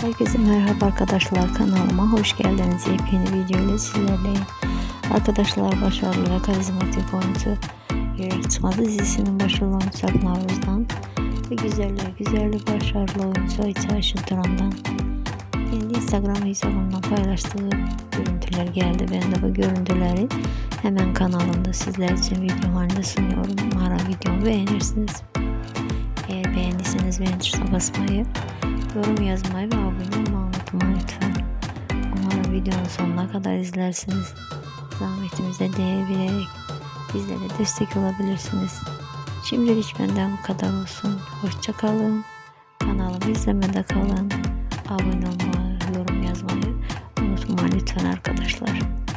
Herkese merhaba arkadaşlar kanalıma hoş geldiniz. Yepyeni video ile sizlerleyim. Arkadaşlar başarılı ve karizmatik oyuncu Yürek dizisinin başarılı oyuncusu Akın Aruz'dan ve güzeller güzellik başarılı oyuncu Ayça Ayşin Turan'dan kendi Instagram hesabından paylaştığı görüntüler geldi. Ben de bu görüntüleri hemen kanalımda sizler için video halinde sunuyorum. Umarım videomu beğenirsiniz. Eğer beğendiyseniz beğen tuşuna basmayı, yorum yazmayı ve abone olmayı unutmayın lütfen. Umarım videonun sonuna kadar izlersiniz. Zahmetimize değer vererek bizlere destek olabilirsiniz. Şimdilik benden bu kadar olsun. Hoşça kalın. Kanalımı izlemede kalın. Abone olmayı, yorum yazmayı unutmayın lütfen arkadaşlar.